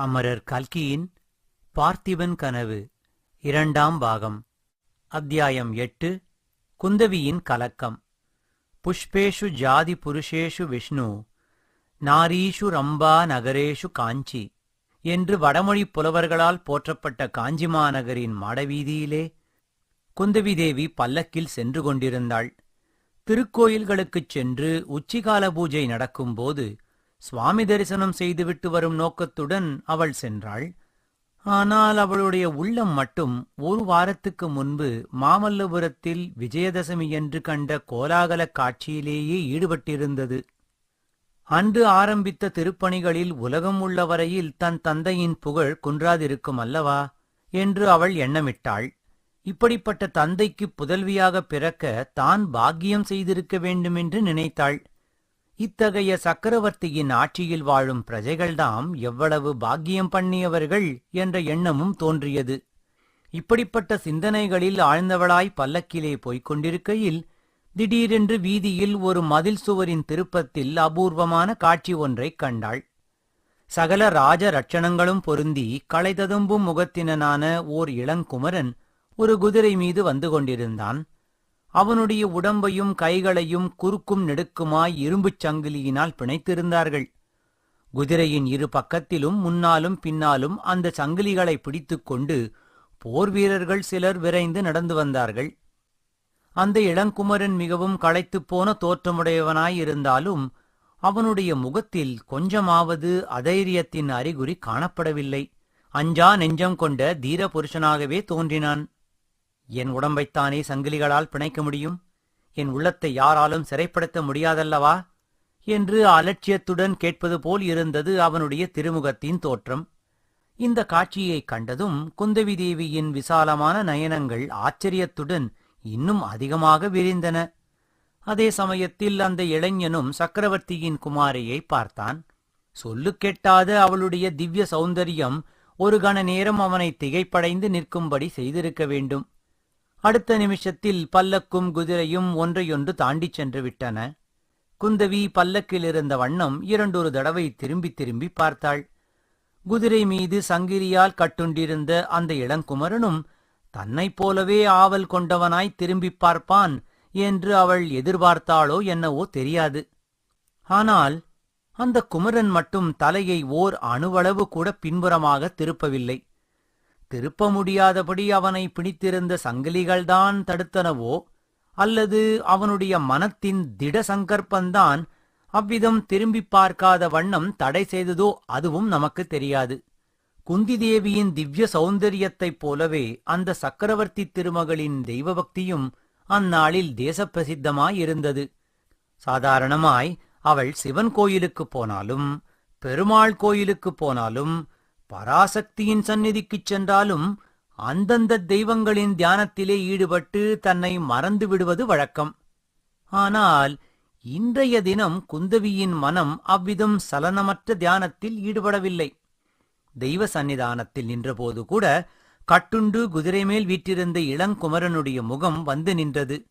அமரர் கல்கியின் பார்த்திபன் கனவு இரண்டாம் பாகம் அத்தியாயம் எட்டு குந்தவியின் கலக்கம். புஷ்பேஷு ஜாதி புருஷேஷு விஷ்ணு நாரீஷு ரம்பா நகரேஷு காஞ்சி என்று வடமொழிப் புலவர்களால் போற்றப்பட்ட காஞ்சி மாநகரின் மாடவீதியிலே குந்தவி தேவி பல்லக்கில் சென்று கொண்டிருந்தாள். திருக்கோயில்களுக்குச் சென்று உச்சிகால பூஜை நடக்கும்போது சுவாமி தரிசனம் செய்துவிட்டு வரும் நோக்கத்துடன் அவள் சென்றாள். ஆனால் அவளுடைய உள்ளம் மட்டும் ஒரு வாரத்துக்கு முன்பு மாமல்லபுரத்தில் விஜயதசமியன்று கண்ட கோலாகல காட்சியிலேயே ஈடுபட்டிருந்தது. அன்று ஆரம்பித்த திருப்பணிகளில் உலகம் உள்ள வரையில் தன் தந்தையின் புகழ் குன்றாதிருக்கும் அல்லவா? என்று அவள் எண்ணமிட்டாள். இப்படிப்பட்ட தந்தைக்கு புதல்வியாக பிறக்க தான் பாக்கியம் செய்திருக்க வேண்டுமென்று நினைத்தாள். இத்தகைய சக்கரவர்த்தியின் ஆட்சியில் வாழும் பிரஜைகள்தாம் எவ்வளவு பாக்கியம் பண்ணியவர்கள் என்ற எண்ணமும் தோன்றியது. இப்படிப்பட்ட சிந்தனைகளில் ஆழ்ந்தவளாய் பல்லக்கிலே போய்க் கொண்டிருக்கையில் திடீரென்று வீதியில் ஒரு மதில் சுவரின் திருப்பத்தில் அபூர்வமான காட்சி ஒன்றைக் கண்டாள். சகல ராஜ ரட்சணங்களும் பொருந்தி களைததும்பும் முகத்தினனான ஓர் இளங்குமரன் ஒரு குதிரை மீது வந்து கொண்டிருந்தான். அவனுடைய உடம்பையும் கைகளையும் குறுக்கும் நெடுக்குமாய் இரும்புச் சங்கிலியினால் பிணைத்திருந்தார்கள். குதிரையின் இரு பக்கத்திலும் முன்னாலும் பின்னாலும் அந்த சங்கிலிகளை பிடித்துக்கொண்டு போர் வீரர்கள் சிலர் விரைந்து நடந்து வந்தார்கள். அந்த இளங்குமரன் மிகவும் களைத்துப் போன தோற்றமுடையவனாயிருந்தாலும் அவனுடைய முகத்தில் கொஞ்சமாவது அதைரியத்தின் அறிகுறி காணப்படவில்லை. அஞ்சா நெஞ்சம் கொண்ட தீர புருஷனாகவே தோன்றினான். என் உடம்பைத்தானே சங்கிலிகளால் பிணைக்க முடியும்? என் உள்ளத்தை யாராலும் சிறைப்படுத்த முடியாதல்லவா? என்று அலட்சியத்துடன் கேட்பது போல் இருந்தது அவனுடைய திருமுகத்தின் தோற்றம். இந்த காட்சியைக் கண்டதும் குந்தவி தேவியின் விசாலமான நயனங்கள் ஆச்சரியத்துடன் இன்னும் அதிகமாக விரிந்தன. அதே சமயத்தில் அந்த இளைஞனும் சக்கரவர்த்தியின் குமாரியை பார்த்தான். சொல்லு கேட்டாத அவளுடைய திவ்ய சௌந்தரியம் ஒரு கண நேரம் அவனை திகைப்படைந்து நிற்கும்படி செய்திருக்க வேண்டும். அடுத்த நிமிஷத்தில் பல்லக்கும் குதிரையும் ஒன்றையொன்று தாண்டிச் சென்று விட்டன. குந்தவி பல்லக்கில் இருந்த வண்ணம் இரண்டொரு தடவை திரும்பி திரும்பி பார்த்தாள். குதிரை மீது சங்கிலியால் கட்டுண்டிருந்த அந்த இளங்குமரனும் தன்னைப் போலவே ஆவல் கொண்டவனாய் திரும்பிப் பார்ப்பான் என்று அவள் எதிர்பார்த்தாளோ என்னவோ தெரியாது. ஆனால் அந்த குமரன் மட்டும் தலையை ஓர் அணுவளவு கூட பின்புறமாக திருப்பவில்லை. திருப்ப முடியாதபடி அவனை பிடித்திருந்த சங்கிலிகள்தான் தடுத்தனவோ? அல்லது அவனுடைய மனத்தின் திட சங்கற்பந்தான் அவ்விதம் திரும்பிப் பார்க்காத வண்ணம் தடை செய்ததோ அதுவும் நமக்கு தெரியாது. குந்தி தேவியின் திவ்ய சௌந்தரியத்தைப் போலவே அந்த சக்கரவர்த்தி திருமகளின் தெய்வபக்தியும் அந்நாளில் தேசப்பிரசித்தமாயிருந்தது. சாதாரணமாய் அவள் சிவன் கோயிலுக்குப் போனாலும் பெருமாள் கோயிலுக்குப் போனாலும் பராசக்தியின் சந்நிதிக்குச் சென்றாலும் அந்தந்த தெய்வங்களின் தியானத்திலே ஈடுபட்டு தன்னை மறந்து விடுவது வழக்கம். ஆனால் இன்றைய தினம் குந்தவியின் மனம் அவ்விதம் சலனமற்ற தியானத்தில் ஈடுபடவில்லை. தெய்வ சந்நிதானத்தில் நின்றபோது கூட கட்டுண்டு குதிரை மேல் வீற்றிருந்த இளங்குமரனுடைய முகம் வந்து நின்றது.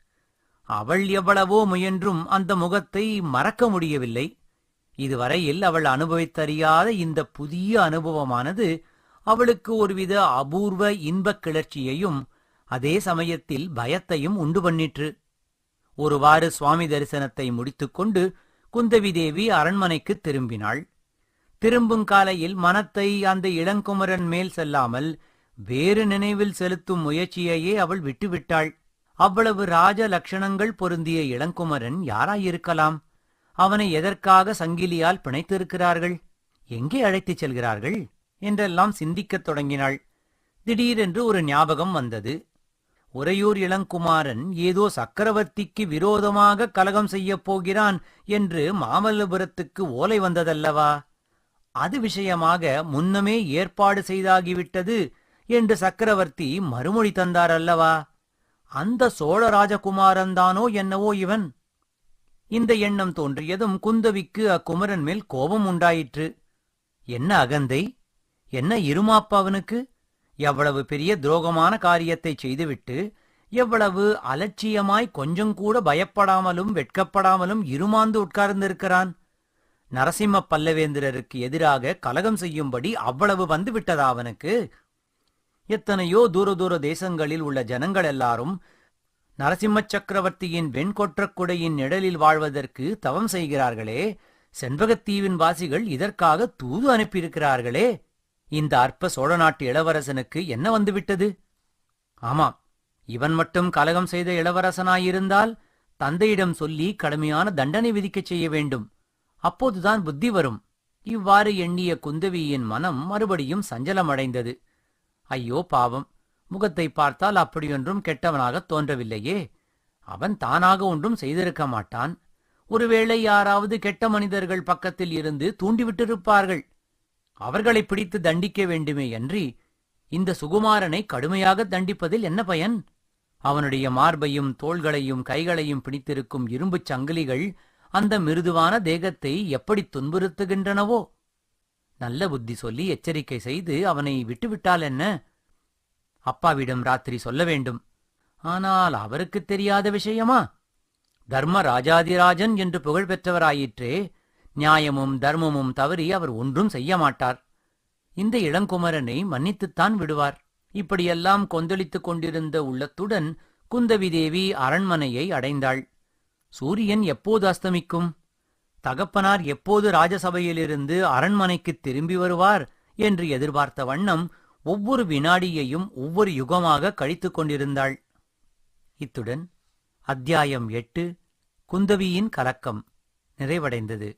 அவள் எவ்வளவோ முயன்றும் அந்த முகத்தை மறக்க முடியவில்லை. இதுவரையில் அவள் அனுபவித்தறியாத இந்த புதிய அனுபவமானது அவளுக்கு ஒருவித அபூர்வ இன்பக் கிளர்ச்சியையும் அதே சமயத்தில் பயத்தையும் உண்டு பண்ணிற்று. ஒருவாறு சுவாமி தரிசனத்தை முடித்துக்கொண்டு குந்தவி தேவி அரண்மனைக்கு திரும்பினாள். திரும்பும் காலையில் மனத்தை அந்த இளங்குமரன் மேல் செல்லாமல் வேறு நினைவில் செலுத்தும் முயற்சியையே அவள் விட்டுவிட்டாள். அவ்வளவு ராஜ லட்சணங்கள் பொருந்திய இளங்குமரன் யாராயிருக்கலாம்? அவனை எதற்காக சங்கிலியால் பிணைத்திருக்கிறார்கள்? எங்கே அழைத்துச் செல்கிறார்கள்? என்றெல்லாம் சிந்திக்கத் தொடங்கினாள். திடீரென்று ஒரு ஞாபகம் வந்தது. உறையூர் இளங்குமாரன் ஏதோ சக்கரவர்த்திக்கு விரோதமாக கலகம் செய்யப் போகிறான் என்று மாமல்லபுரத்துக்கு ஓலை வந்ததல்லவா? அது விஷயமாக முன்னமே ஏற்பாடு செய்தாகிவிட்டது என்று சக்கரவர்த்தி மறுமொழி தந்தார் அல்லவா அந்த சோழ ராஜகுமாரன்தானோ என்னவோ இவன்? இந்த எண்ணம் தோன்றியதும் குந்தவிக்கு அக்குமரன் மேல் கோபம் உண்டாயிற்று. என்ன அகந்தை? என்ன இருமாப்பு அவனுக்கு? எவ்வளவு பெரிய துரோகமான காரியத்தை செய்துவிட்டு எவ்வளவு அலட்சியமாய் கொஞ்சம் கூட பயப்படாமலும் வெட்கப்படாமலும் இருமாந்து உட்கார்ந்திருக்கிறான். நரசிம்ம பல்லவேந்திரருக்கு எதிராக கலகம் செய்யும்படி அவ்வளவு வந்து விட்டதா அவனுக்கு? எத்தனையோ தூர தூர தேசங்களில் உள்ள ஜனங்கள் எல்லாரும் நரசிம்ம சக்கரவர்த்தியின் வெண்கொற்றக் குடையின் நிழலில் வாழ்வதற்கு தவம் செய்கிறார்களே செண்பகத்தீவின் வாசிகள் இதற்காக தூது அனுப்பியிருக்கிறார்களே இந்த அற்ப சோழ நாட்டு இளவரசனுக்கு என்ன வந்துவிட்டது? ஆமாம் இவன் மட்டும் கலகம் செய்த இளவரசனாயிருந்தால் தந்தையிடம் சொல்லி கடுமையான தண்டனை விதிக்கச் செய்ய வேண்டும். அப்போதுதான் புத்தி வரும். இவ்வாறு எண்ணிய குந்தவியின் மனம் மறுபடியும் சஞ்சலமடைந்தது. ஐயோ பாவம். முகத்தை பார்த்தால் அப்படியொன்றும் கெட்டவனாகத் தோன்றவில்லையே. அவன் தானாக ஒன்றும் செய்திருக்க மாட்டான். ஒருவேளை யாராவது கெட்ட மனிதர்கள் பக்கத்தில் இருந்து தூண்டிவிட்டிருப்பார்கள். அவர்களை பிடித்து தண்டிக்க வேண்டுமே அன்றி இந்த சுகுமாரனை கடுமையாக தண்டிப்பதில் என்ன பயன்? அவனுடைய மார்பையும் தோள்களையும் கைகளையும் பிடித்திருக்கும் இரும்புச் சங்கிலிகள் அந்த மிருதுவான தேகத்தை எப்படி துன்புறுத்துகின்றனவோ? நல்ல புத்தி சொல்லி எச்சரிக்கை செய்து அவனை விட்டுவிட்டால் என்ன? அப்பாவிடம் ராத்திரி சொல்ல வேண்டும். ஆனால் அவருக்குத் தெரியாத விஷயமா? தர்ம ராஜாதிராஜன் என்று புகழ் பெற்றவராயிற்றே நியாயமும் தர்மமும் தவறி அவர் ஒன்றும் செய்ய மாட்டார். இந்த இளங்குமரனை மன்னித்துத்தான் விடுவார். இப்படியெல்லாம் கொந்தளித்துக் கொண்டிருந்த உள்ளத்துடன் குந்தவி தேவி அரண்மனையை அடைந்தாள். சூரியன் எப்போது அஸ்தமிக்கும்? தகப்பனார் எப்போது ராஜசபையிலிருந்து அரண்மனைக்கு திரும்பி வருவார் என்று எதிர்பார்த்த வண்ணம் ஒவ்வொரு வினாடியையும் ஒவ்வொரு யுகமாக கழித்துக் கொண்டிருந்தாள். இத்துடன் அத்தியாயம் எட்டு குந்தவியின் கலக்கம் நிறைவடைந்தது.